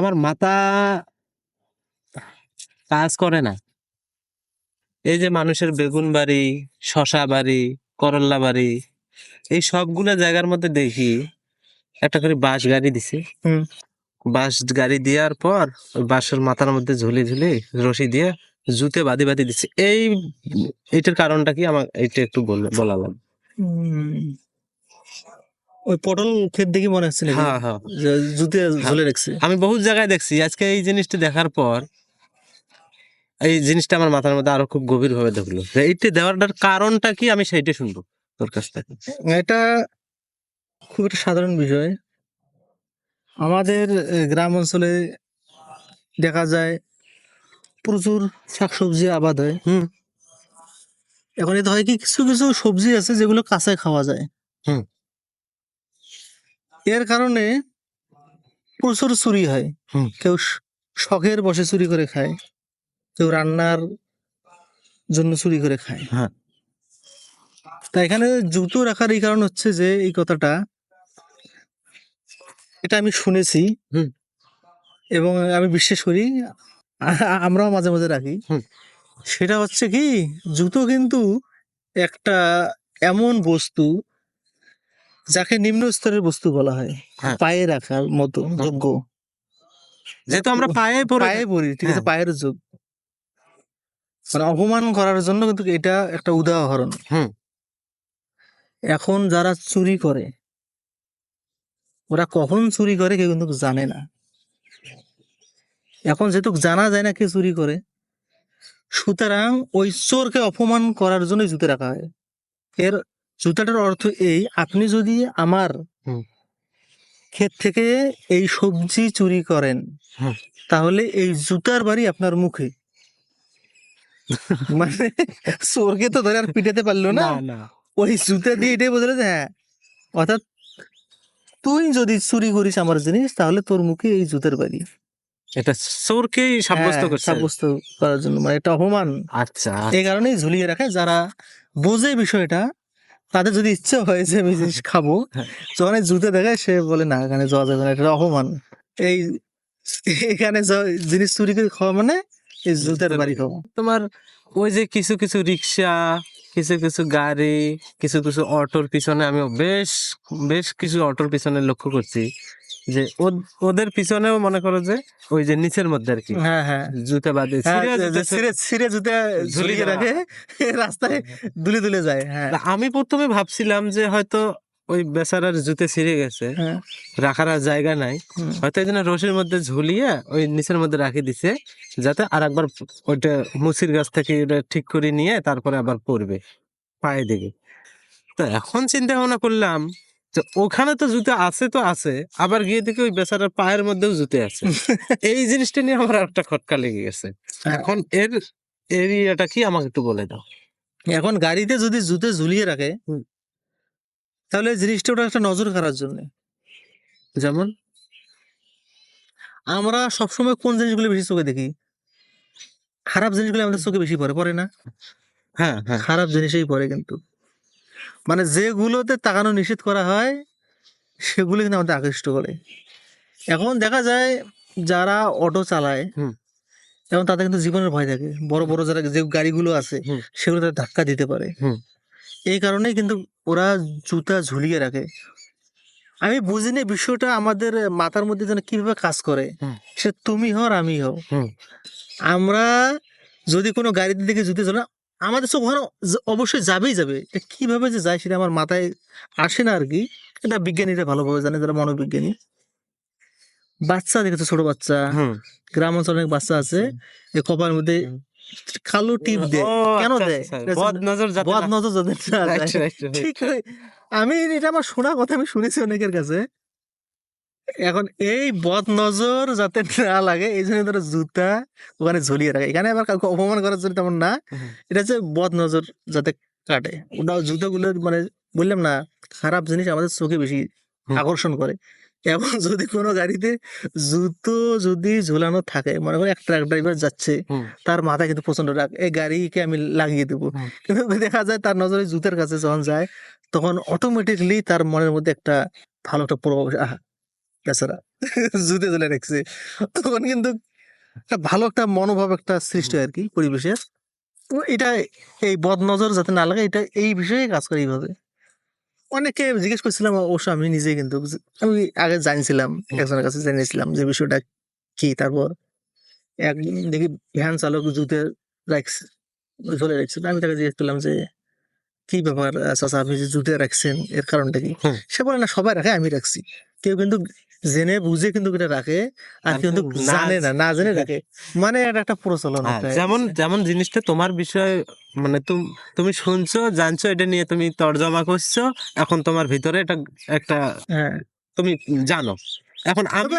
আমার মাথা কাজ করে না। এই যে মানুষের বেগুন বাড়ি শশা বাড়ি করল্লা বাড়ি এই সবগুলা জায়গার মধ্যে দেখি একটা করে বাঁশ গাড়ি দিছে। হুম। বাঁশ গাড়ি দেওয়ার পর ওই বাঁশের মাথার মধ্যে ঝুলি ঝুলি রশি দিয়ে জুতে বাঁধি বাঁধি দিচ্ছে এই এইটার কারণটা কি আমার এইটা একটু বলা লাগবে ওই পটল ক্ষেত দেখি মনে হচ্ছে হ্যাঁ হ্যাঁ। জুতে ঝুলে রাখছে। আমি বহুত জায়গায় দেখছি আজকে এই জিনিসটা দেখার পর এই জিনিসটা আমার মাথার মধ্যে আরও খুব গভীর ভাবে ঢুকলো এইটা দেওয়াটার কারণটা কি আমি সেইটা শুনব তোর কাছ থেকে। এটা খুব একটা সাধারণ বিষয়। আমাদের গ্রাম অঞ্চলে দেখা যায় প্রচুর শাকসবজি আবাদ হয়। হুম। এখন এতে হয় কি কিছু কিছু সবজি আছে যেগুলো কাঁচায় খাওয়া যায়। হুম। এর কারণে প্রচুর চুরি হয়। কেউ শখের বসে চুরি করে খায় কেউ রান্নার জন্য চুরি করে খায় হ্যাঁ। তা এখানে জুতো রাখার এই কারণ হচ্ছে যে এই কথাটা এটা আমি শুনেছি। এবং আমি বিশ্বাস করি আমরাও মাঝে মাঝে রাখি সেটা হচ্ছে কি জুতো কিন্তু একটা এমন বস্তু যাকে নিম্ন স্তরের বস্তু বলা হয় হ্যাঁ। পায়ে রাখার মতো যোগ্য। যেহেতু আমরা পায়ে পরে পায়ে পড়ি ঠিক আছে হ্যাঁ। পায়ের যোগ। মানে অপমান করার জন্য কিন্তু এটা একটা উদাহরণ। হুম। এখন যারা চুরি করে ওরা কখন চুরি করে কেউ কিন্তু জানে না। এখন যেহেতু জানা যায় না কে চুরি করে সুতরাং ওই চোরকে অপমান করার জন্য জুতে রাখা হয়। এর জুতাটার অর্থ এই আপনি যদি আমার ক্ষেত থেকে এই সবজি চুরি করেন তাহলে এই জুতার বাড়ি আপনার মুখে। মানে চোরকে তো ধরে আর পিটাতে পারল না। ওই জুতা দিয়ে এটাই বোঝালো যে হ্যাঁ অর্থাৎ তুই যদি চুরি করিস আমার জিনিস তাহলে তোর মুখে এই জুতার বাড়ি। এটা চোরকেই সাব্যস্ত হ্যাঁ, করছে। সাব্যস্ত করার জন্য মানে এটা অপমান। আচ্ছা। এই কারণেই ঝুলিয়ে রাখে যারা বোঝে বিষয়টা তাদের যদি ইচ্ছে হয় যে আমি জিনিস খাব। যখন জুতে দেখে সে বলে না এখানে যাওয়া যাবে না এটা অপমান। এই এখানে জিনিস চুরি করে খাওয়া মানে এই জুতের বাড়ি খাওয়া। তোমার ওই যে কিছু কিছু রিক্সা কিছু কিছু গাড়ি কিছু কিছু অটোর পিছনে আমি বেশ বেশ কিছু অটোর পিছনে লক্ষ্য করছি। যে ওদের পিছনেও মনে করো যে ওই যে নিচের মধ্যে আর কি। হ্যাঁ হ্যাঁ। জুতা বাদে হ্যাঁ, ছিঁড়ে ছিঁড়ে জুতে ঝুলিয়ে রাখে রাস্তায় দুলে দুলে যায় হ্যাঁ। আমি প্রথমে ভাবছিলাম যে হয়তো ওই বেচারার জুতে ছিঁড়ে গেছে হ্যাঁ। রাখার আর জায়গা নাই। হয়তো এই জন্য রশির মধ্যে ঝুলিয়ে ওই নিচের মধ্যে রাখি দিছে যাতে আর একবার ওইটা মুসির গাছ থেকে ওটা ঠিক করে নিয়ে তারপরে আবার পড়বে পায়ে দিকে। তো এখন চিন্তা ভাবনা করলাম যে ওখানে তো জুতো আছে তো আছে আবার গিয়ে দেখি ওই বেচারার পায়ের মধ্যেও জুতে আছে। এই জিনিসটা নিয়ে আমার একটা খটকা লেগে গেছে। এখন এর এরিয়াটা কি আমাকে একটু বলে দাও। এখন গাড়িতে যদি জুতে ঝুলিয়ে রাখে তাহলে জিনিসটা ওটা একটা নজর কাড়ার জন্য। যেমন আমরা সবসময় কোন জিনিসগুলো বেশি চোখে দেখি? খারাপ জিনিসগুলো আমাদের চোখে বেশি পড়ে পড়ে না? হ্যাঁ হ্যাঁ। খারাপ জিনিসেই পড়ে কিন্তু। মানে যেগুলোতে তাকানো নিষেধ করা হয় সেগুলো কিন্তু আমাদের আকৃষ্ট করে। এখন দেখা যায় যারা অটো চালায়। এবং তাদের কিন্তু জীবনের ভয় থাকে। বড় বড় যারা যে গাড়িগুলো আছে সেগুলো তাদের ধাক্কা দিতে পারে। এই কারণেই কিন্তু ওরা জুতা ঝুলিয়ে রাখে। আমি বুঝিনি বিষয়টা আমাদের মাথার মধ্যে যেন কীভাবে কাজ করে। সে তুমি হও আর আমি হও। আমরা যদি কোনো গাড়িতে দিকে জুতে চলে আমাদের চোখ ওখানে অবশ্যই যাবেই যাবে। এটা কীভাবে যে যায় সেটা আমার মাথায় আসে না আর কি এটা বিজ্ঞানীরা ভালোভাবে জানে যারা মনোবিজ্ঞানী। বাচ্চা দেখেছ ছোট বাচ্চা? গ্রাম অঞ্চলে অনেক বাচ্চা আছে। এই কপার মধ্যে কালো টিপ দেয়। কেন আচ্ছা, দেয়? আচ্ছা, বদ নজর. ঠিক আমি এটা আমার শোনা কথা আমি শুনেছি অনেকের কাছে। এখন এই বদ নজর যাতে না লাগে এই জন্য তারা জুতা ওখানে ঝুলিয়ে রাখে। এখানে আবার কাউকে অপমান করার জন্য তেমন না। এটা হচ্ছে বদ নজর যাতে কাটে। ওটা জুতোগুলো মানে বললাম না খারাপ জিনিস আমাদের চোখে বেশি আকর্ষণ করে। এবং যদি কোনো গাড়িতে জুতো যদি ঝুলানো থাকে মনে করো এক ট্রাক ড্রাইভার যাচ্ছে। তার মাথায় কিন্তু প্রচণ্ড রাগ এই গাড়িকে আমি লাগিয়ে দেবো। কিন্তু দেখা যায় তার নজরে জুতের কাছে যখন যায় তখন অটোমেটিকলি তার মনের মধ্যে একটা ভালো একটা প্রভাব আহা বেচারা জুতে ঝুলে রাখছে। তখন কিন্তু একটা ভালো একটা মনোভাব একটা সৃষ্টি হয় আর কি পরিবেশের এটা এই বদ নজর যাতে না লাগে এটা এই বিষয়ে কাজ করে এইভাবে। অনেকে জিজ্ঞেস করছিলাম অবশ্য আমি নিজে কিন্তু আমি আগে জানছিলাম একজনের কাছে জেনেছিলাম যে বিষয়টা কি তারপর একদিন দেখি ভ্যান চালক জুতে রাখছে ঝোলে রাখছে। আমি তাকে জিজ্ঞেস করলাম যে কি ব্যাপার চাচা আপনি যে জুতে রাখছেন এর কারণটা কি? সে বলে না সবাই রাখে আমি রাখছি। কেউ কিন্তু জেনে বুঝে কিন্তু এটা রাখে আর কিন্তু জানে না না জেনে রাখে। মানে এটা একটা প্রচলন হ্যাঁ, যেমন যেমন জিনিসটা তোমার বিষয় মানে তুম- তুমি শুনছো জানছো এটা নিয়ে তুমি তর্জমা করছ এখন তোমার ভিতরে এটা একটা হ্যাঁ। তুমি জানো। এখন আমি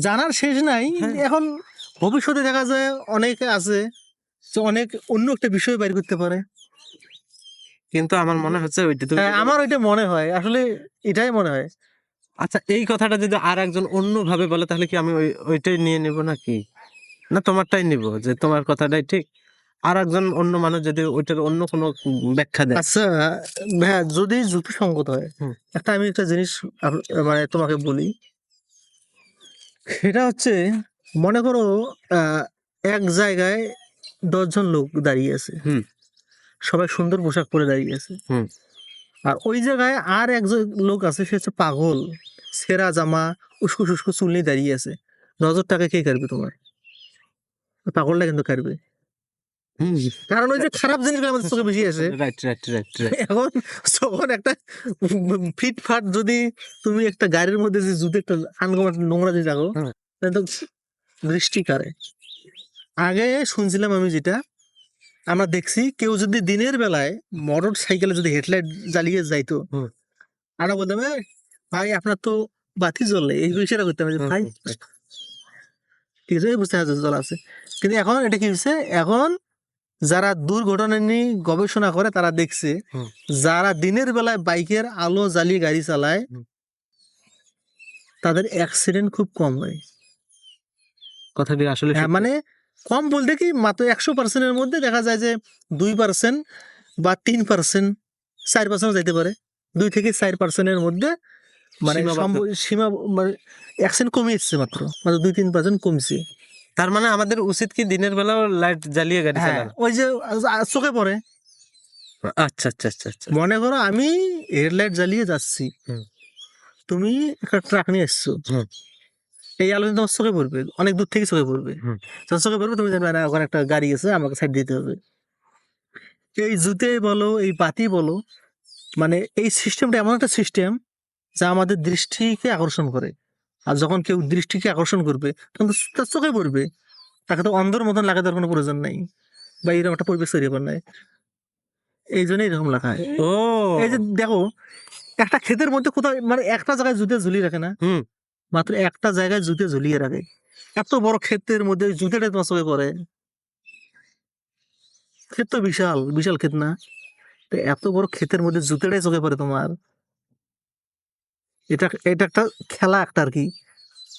জানার শেষ নাই হ্যাঁ। এখন ভবিষ্যতে দেখা যায় অনেকে আছে অনেক অন্য একটা বিষয় বাইর করতে পারে। কিন্তু আমার মনে হচ্ছে ওইটা আমার ওইটা মনে হয়। আসলে এটাই মনে হয়। আচ্ছা এই কথাটা যদি আর একজন অন্য ভাবে বলে তাহলে কি আমি ওই ওইটাই নিয়ে নিব নাকি? না তোমারটাই নিব যে তোমার কথাটাই ঠিক। আর একজন অন্য মানুষ যদি ওইটার অন্য কোনো ব্যাখ্যা দেয়। আচ্ছা হ্যাঁ যদি যুক্তিসঙ্গত হয় একটা আমি একটা জিনিস মানে তোমাকে বলি। সেটা হচ্ছে মনে করো আহ, এক জায়গায় দশজন লোক দাঁড়িয়ে আছে। হুম। সবাই সুন্দর পোশাক পরে দাঁড়িয়ে আছে। হুম। আর ওই জায়গায় আর একজন লোক আছে সে হচ্ছে পাগল। সেরা জামা উস্কো সুস্কো চুল নিয়ে দাঁড়িয়ে আছে। নজরটাকে কে কাটবে তোমার? পাগলটা কিন্তু কাটবে। কারণ ওই যে খারাপ জিনিসগুলো আমাদের চোখে বেশি আসে। রাইট এখন যখন একটা ফিটফাট যদি তুমি একটা গাড়ির মধ্যে যে জুতো একটা আনকমন নোংরা দিয়ে রাখো তাহলে তো দৃষ্টি কারে আগে শুনছিলাম আমি যেটা আমরা দেখছি কেউ যদি দিনের বেলায় মোটর সাইকেলে যদি হেডলাইট জ্বালিয়ে যাইতো। আমরা বলতাম ভাই আপনার তো বাতি জ্বলে এই বিষয়টা করতাম যে ভাই ঠিক আছে বুঝতে পারছ জল আছে। কিন্তু এখন এটা কি হচ্ছে এখন যারা দুর্ঘটনা নিয়ে গবেষণা করে তারা দেখছে যারা দিনের বেলায় বাইকের আলো জ্বালিয়ে গাড়ি চালায় তাদের অ্যাক্সিডেন্ট খুব কম হয়। কথাটি আসলে হ্যাঁ মানে কম বলতে কি মাত্র একশো পার্সেন্টের মধ্যে দেখা যায় যে দুই পার্সেন্ট বা তিন পার্সেন্ট চার পার্সেন্ট যাইতে পারে। দুই থেকে চার পার্সেন্টের মধ্যে মানে সীমা মানে অ্যাক্সিডেন্ট কমে এসছে মাত্র মাত্র দুই তিন পার্সেন্ট কমছে। তার মানে আমাদের উচিত কি দিনের বেলাও লাইট জ্বালিয়ে গাড়ি হ্যাঁ চালানো? ওই যে চোখে পড়ে। আচ্ছা আচ্ছা আচ্ছা আচ্ছা। মনে করো আমি হেডলাইট জ্বালিয়ে যাচ্ছি। তুমি একটা ট্রাক নিয়ে এসছো। এই আলো তোমার চোখে পড়বে অনেক দূর থেকে চোখে পড়বে। যখন চোখে পড়বে তুমি জানবে না ওখানে একটা গাড়ি আছে আমাকে সাইড দিতে হবে। এই জুতে বলো এই বাতি বলো মানে এই সিস্টেমটা এমন একটা সিস্টেম যা আমাদের দৃষ্টিকে আকর্ষণ করে। আর যখন কেউ দৃষ্টিকে আকর্ষণ করবে তখন তো তার চোখে পড়বে। তাকে তো অন্ধর মতন লাগা দেওয়ার কোনো প্রয়োজন নাই বা এরকম একটা পরিবেশ তৈরি করার নাই। এই জন্য এরকম লেখা হয়। ও। এই যে দেখো একটা ক্ষেতের মধ্যে কোথাও মানে একটা জায়গায় জুতে ঝুলিয়ে রাখে না। মাত্র একটা জায়গায় জুতে ঝুলিয়ে রাখে। এত বড় ক্ষেতের মধ্যে জুতেটা তোমার চোখে পড়ে। ক্ষেত তো বিশাল বিশাল ক্ষেত না? তো এত বড় ক্ষেতের মধ্যে জুতেটাই চোখে পড়ে তোমার। এটা এটা একটা খেলা একটা আর কি।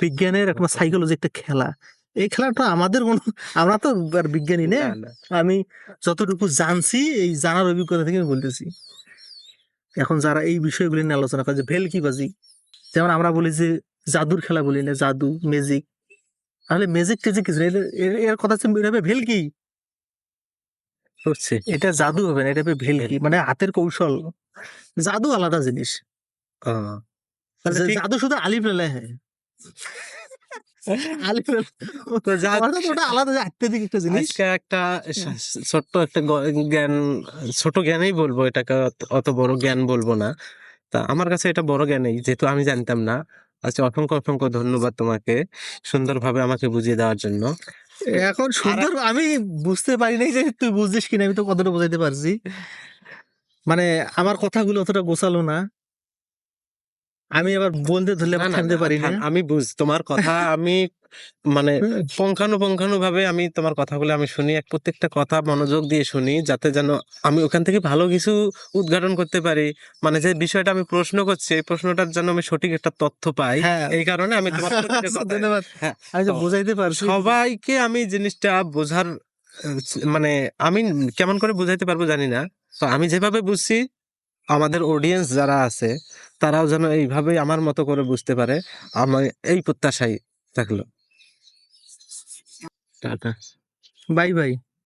বিজ্ঞানের একটা সাইকোলজি একটা খেলা। এই খেলাটা আমাদের কোনো আমরা তো আর বিজ্ঞানী না। আমি যতটুকু জানছি এই জানার অভিজ্ঞতা থেকে আমি বলতেছি। এখন যারা এই বিষয়গুলি নিয়ে আলোচনা করে যে ভেলকিবাজি যেমন আমরা বলি যে জাদুর খেলা বলি না জাদু ম্যাজিক তাহলে ম্যাজিক টেজিক কিছু এর- কথা হচ্ছে এটা হবে ভেলকি। বুঝছি এটা জাদু হবে না এটা হবে ভেলকি মানে হাতের কৌশল। জাদু আলাদা জিনিস। জাদু শুধু আলিফ লেলে হ্যাঁ। একটা ছোট্ট একটা জ্ঞান ছোট জ্ঞানেই বলব এটাকে অত বড় জ্ঞান বলব না। তা আমার কাছে এটা বড় জ্ঞানই যেহেতু আমি জানতাম না। আচ্ছা অসংখ্য অসংখ্য ধন্যবাদ তোমাকে সুন্দরভাবে আমাকে বুঝিয়ে দেওয়ার জন্য। এখন সুন্দর আমি বুঝতে পারি নাই যে তুই বুঝছিস কিনা আমি তো কতটা বোঝাইতে পারছি। মানে আমার কথাগুলো অতটা গোছালো না। আমি আবার বলতে ধরলে না, থামতে পারি না আমি বুঝ তোমার কথা আমি মানে পঙ্খানুপঙ্খানু ভাবে আমি তোমার কথাগুলো আমি শুনি এক প্রত্যেকটা কথা মনোযোগ দিয়ে শুনি যাতে যেন আমি ওখান থেকে ভালো কিছু উদ্ঘাটন করতে পারি। মানে যে বিষয়টা আমি প্রশ্ন করছি এই প্রশ্নটার জন্য আমি সঠিক একটা তথ্য পাই। হ্যাঁ। এই কারণে আমি তোমার ধন্যবাদ। হ্যাঁ, আমি বোঝাইতে পারছি। সবাইকে আমি জিনিসটা বোঝার মানে আমি কেমন করে বুঝাইতে পারব জানি না। তো আমি যেভাবে বুঝছি আমাদের অডিয়েন্স যারা আছে তারাও যেন এইভাবেই আমার মতো করে বুঝতে পারে আমার এই প্রত্যাশাই থাকল। টাটা। Bye bye.